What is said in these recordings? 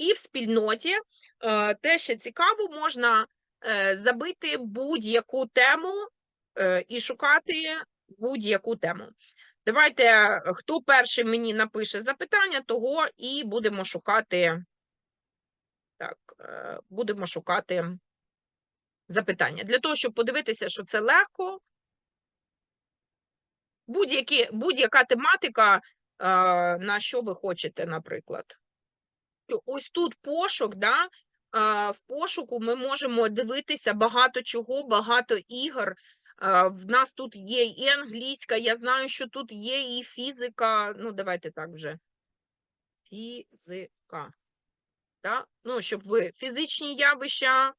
І в спільноті е, те, що цікаво, можна е, забити будь-яку тему е, і шукати будь-яку тему. Давайте, хто перший мені напише запитання, того і будемо шукати. Так, будемо шукати запитання. Для того, щоб подивитися, що це легко. Будь-яка тематика, е, на що ви хочете, наприклад. Що Ось тут пошук, да, в пошуку ми можемо дивитися багато чого, багато ігор. В нас тут є і англійська, я знаю, що тут є і фізика. Ну, давайте так вже. Фізика. Да? Ну, щоб ви фізичні явища,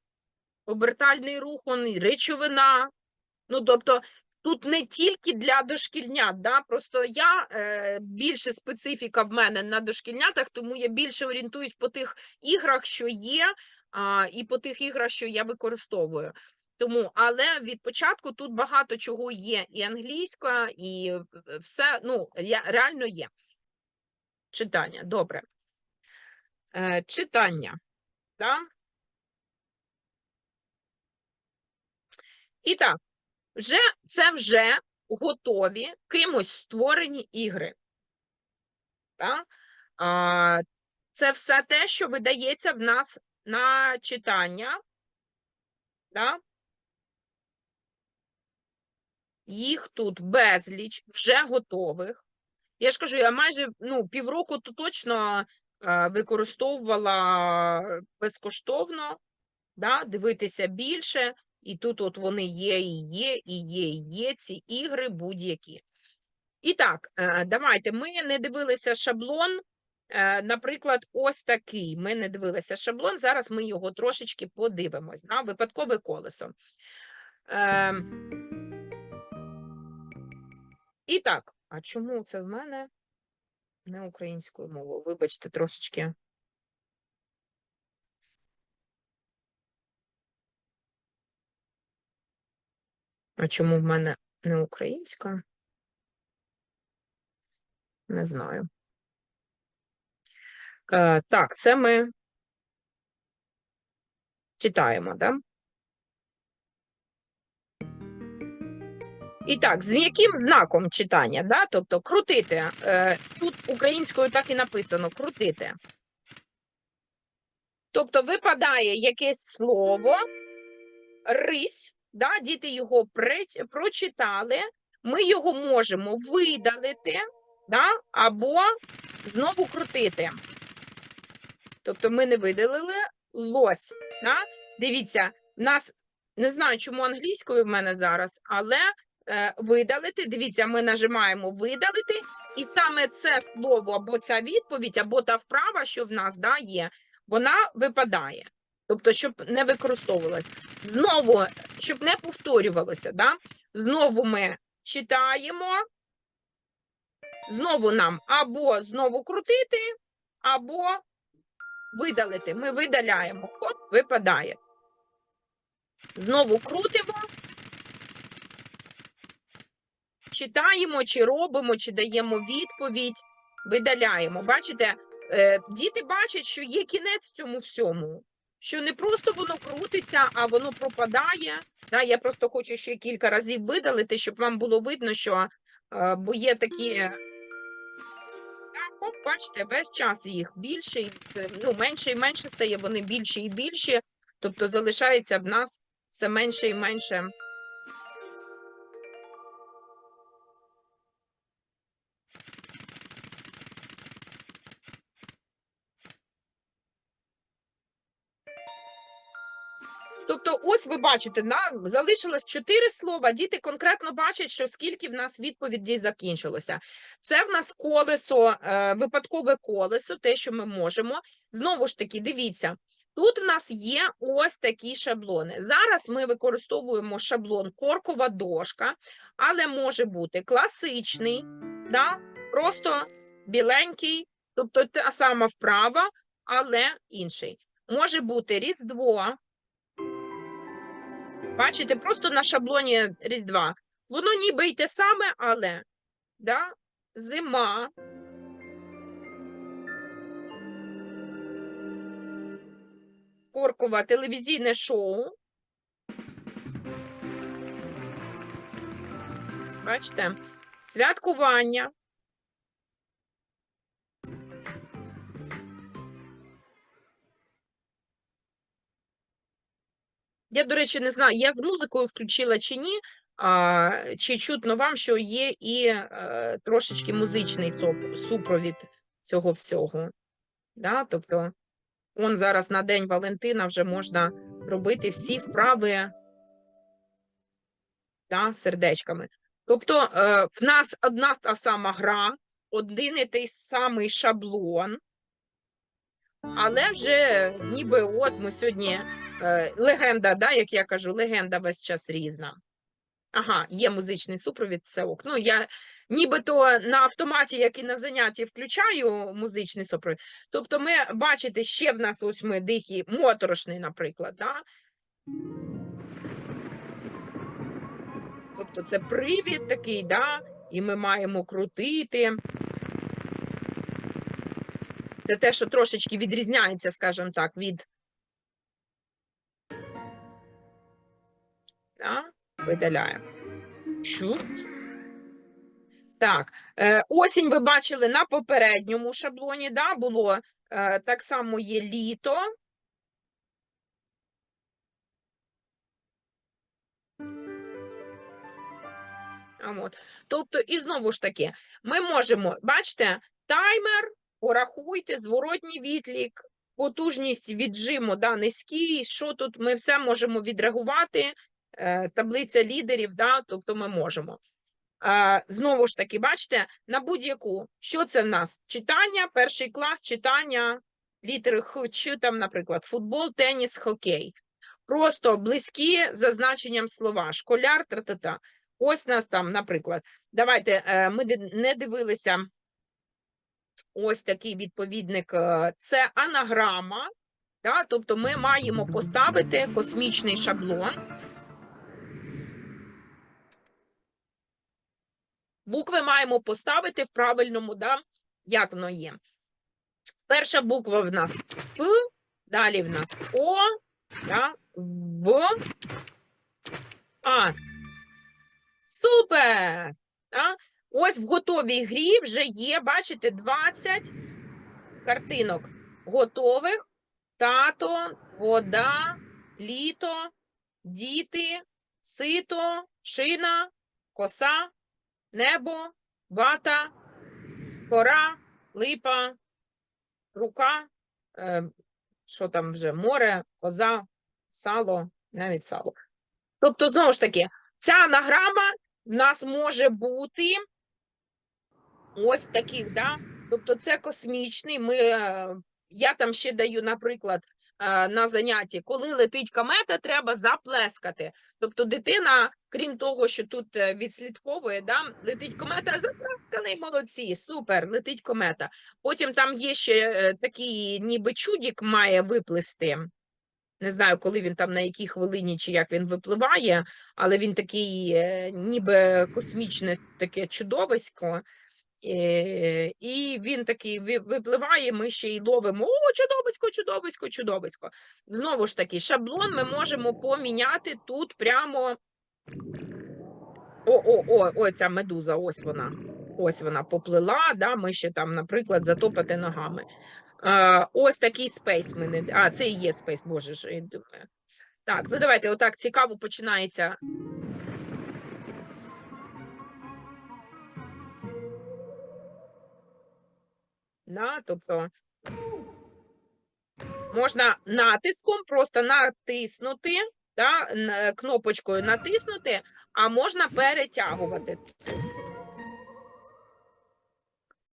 обертальний рух, речовина. Ну, тобто, тут не тільки для дошкільнят, да? просто я е, більше специфіка в мене на дошкільнятах, тому я більше орієнтуюсь по тих іграх, що є, а, і по тих іграх, що я використовую. Тому, але від початку тут багато чого є, і англійська, і е, все, ну, реально є. Читання, добре. Е, читання. Да? І так, вже це вже готові кимось створені ігри. Да? А, це все те, що видається в нас на читання. Да? Їх тут безліч, вже готових. Я ж кажу, я майже ну, півроку то точно е, використовувала безкоштовно, да, дивитися більше, і тут от вони є, і є, і є, і є ці ігри будь-які. І так, е, давайте, ми не дивилися шаблон, е, наприклад, ось такий. Ми не дивилися шаблон, зараз ми його трошечки подивимось. Да, випадкове колесо. Е, і так, а чому це в мене не українською мовою? Вибачте, трошечки. А чому в мене не українська? Не знаю. Е, так, це ми читаємо, да? І так, з яким знаком читання, да? Тобто крутити. Е, тут українською так і написано крутити. Тобто випадає якесь слово, рись, да? діти його прочитали, ми його можемо видалити, да? або знову крутити. Тобто ми не видалили лось. Да? Дивіться, в нас не знаю, чому англійською в мене зараз, але е, видалити. Дивіться, ми нажимаємо видалити, і саме це слово або ця відповідь, або та вправа, що в нас да, є, вона випадає. Тобто, щоб не використовувалась. Знову, щоб не повторювалося, да? знову ми читаємо, знову нам або знову крутити, або видалити. Ми видаляємо. Хоп, випадає. Знову крутимо. Читаємо, чи робимо, чи даємо відповідь, видаляємо. Бачите, е, діти бачать, що є кінець цьому всьому, що не просто воно крутиться, а воно пропадає. Да, я просто хочу ще кілька разів видалити, щоб вам було видно, що е, бо є такі. Так, Хоп, бачите, весь час їх більше, е, ну, менше і менше стає, вони більше і більше. Тобто залишається в нас все менше і менше. Тобто, ось ви бачите, на залишилось чотири слова. Діти конкретно бачать, що скільки в нас відповідей закінчилося. Це в нас колесо, е, випадкове колесо, те, що ми можемо. Знову ж таки, дивіться, тут в нас є ось такі шаблони. Зараз ми використовуємо шаблон коркова дошка, але може бути класичний, да? просто біленький, тобто та сама вправа, але інший. Може бути Різдво. Бачите, просто на шаблоні Різдва. Воно ніби й те саме, але да? зима. Коркова телевізійне шоу. Бачите, святкування. Я, до речі, не знаю, я з музикою включила чи ні, а, чи чутно вам, що є і е, трошечки музичний соп- супровід цього всього. Да? Тобто, он зараз на День Валентина вже можна робити всі вправи да, сердечками. Тобто, е, в нас одна та сама гра, один і той самий шаблон, але вже ніби от ми сьогодні легенда, да, як я кажу, легенда весь час різна. Ага, є музичний супровід, це ок. Ну, я нібито на автоматі, як і на занятті, включаю музичний супровід. Тобто, ми бачите, ще в нас ось ми дихі моторошний, наприклад. Да? Тобто це привід такий, да? і ми маємо крутити. Це те, що трошечки відрізняється, скажімо так, від. Видаляємо. Чу. Так, е, осінь ви бачили на попередньому шаблоні, да, було е, так само є літо. От. Тобто, і знову ж таки, ми можемо, бачите, таймер, порахуйте, зворотній відлік, потужність віджиму да, низький, що тут ми все можемо відреагувати, таблиця лідерів, да, тобто ми можемо. Е, знову ж таки, бачите, на будь-яку, що це в нас? Читання, перший клас, читання, літери Х, Ч, там, наприклад, футбол, теніс, хокей. Просто близькі за значенням слова, школяр, тра-та-та. Ось нас там, наприклад, давайте е, ми не дивилися ось такий відповідник. е, Це анаграма, да? тобто ми маємо поставити космічний шаблон. Букви маємо поставити в правильному, да? як воно є. Перша буква в нас С, далі в нас О, да? В, А. Супер! Да? Ось в готовій грі вже є, бачите, 20 картинок готових. Тато, вода, літо, діти, сито, шина, коса, небо, вата, кора, липа, рука, е, що там вже, море, коза, сало, навіть сало. Тобто, знову ж таки, ця анаграма в нас може бути ось таких, да? Тобто це космічний. Ми, е, я там ще даю, наприклад, на занятті, коли летить комета, треба заплескати. Тобто дитина, крім того, що тут е, відслідковує, да, летить комета, заплесканий, молодці, супер, летить комета. Потім там є ще е, такий, ніби чудік має виплисти. Не знаю, коли він там на якій хвилині чи як він випливає, але він такий, е, ніби космічне таке чудовисько. Е, І він такий випливає, ми ще й ловимо. О, чудовисько, чудовисько, чудовисько. Знову ж таки, шаблон ми можемо поміняти тут прямо. О, о, о, ой, ця медуза, ось вона. Ось вона поплила, да, ми ще там, наприклад, затопати ногами. Е, ось такий спейс ми не. А, це і є спейс, боже ж. Так, ну давайте, отак цікаво починається. Да, тобто можна натиском просто натиснути, да, кнопочкою натиснути, а можна перетягувати.